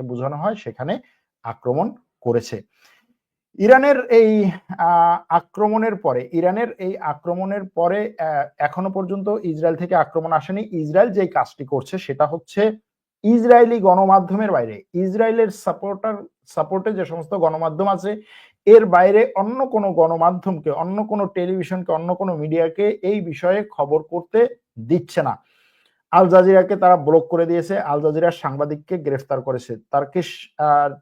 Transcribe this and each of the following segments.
বোঝানো হয়, সেখানে আক্রমণ করেছে। ইরানের এই আক্রমণের পরে, ইরানের এই আক্রমণের পরে এখনও পর্যন্ত ইসরায়েল থেকে আক্রমণ আসেনি। ইসরায়েল যেই কাজটি করছে, সেটা হচ্ছে ইসরায়েলি গণমাধ্যমের বাইরে। ইসরায়েলের সাপোর্টার, সাপোর্টে যে সমস্ত গণমাধ্যম আছে, এর বাইরে অন্য কোনো গণমাধ্যমকে, অন্য কোনো টেলিভিশনকে, অন্য কোনো মিডিয়াকে এই বিষয়ে খবর করতে দিচ্ছে না। আল জাজিরাকে তারা ব্লক করে দিয়েছে। আল জাজিরার সাংবাদিককে গ্রেফতার করেছে। তার্কিশ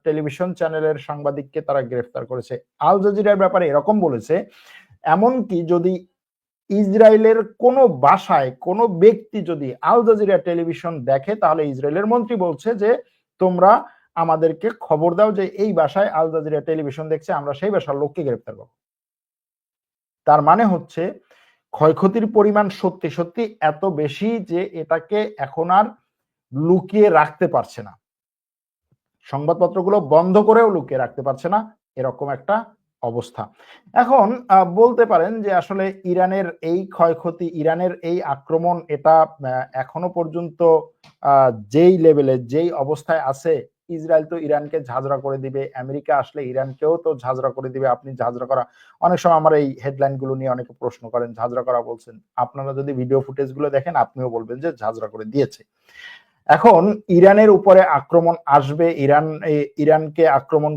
টেলিভিশন চ্যানেলের সাংবাদিককে তারা গ্রেফতার করেছে। আল জাজিরার ব্যাপারে এরকম বলেছে, এমনকি যদি ইসরায়েলের কোনো বাসায় কোনো ব্যক্তি যদি আল জাজিরা টেলিভিশন দেখে, তাহলে ইসরায়েলের মন্ত্রী বলছে যে, তোমরা আমাদেরকে খবর দাও যে এই বাসায় আল জাজিরা টেলিভিশন দেখছে, আমরা সেই বাসার লোককে গ্রেফতার করব। তার মানে হচ্ছে ক্ষয়ক্ষতির পরিমাণ সত্যি সত্যি এত বেশি যে এটাকে এখন আর লুকিয়ে রাখতে পারছে না। সংবাদপত্রগুলো বন্ধ করেও লুকিয়ে রাখতে পারছে না, এরকম একটা অবস্থা। এখন বলতে পারেন যে আসলে ইরানের এই ক্ষয়ক্ষতি, ইরানের এই আক্রমণ, এটা এখনও পর্যন্ত যেই লেভেলে যেই অবস্থায় আছে ইসরায়েল তো ইরানকে ঝাঁঝরা করে দিবে, আমেরিকা আসলে ইরানকেও তো ঝাঁঝরা করে দিবে, আপনি ঝাঁঝরা করা, অনেক সময় আমার এই হেডলাইনগুলো নিয়ে অনেকে প্রশ্ন করেন, ঝাঁঝরা করা বলছেন, আপনারা যদি ভিডিও ফুটেজগুলো দেখেন, আপনিও বলবেন যে ঝাঁঝরা করে দিয়েছে। এখন ইরানের উপরে আক্রমণ আসবে, ইরান ইরানকে আক্রমণ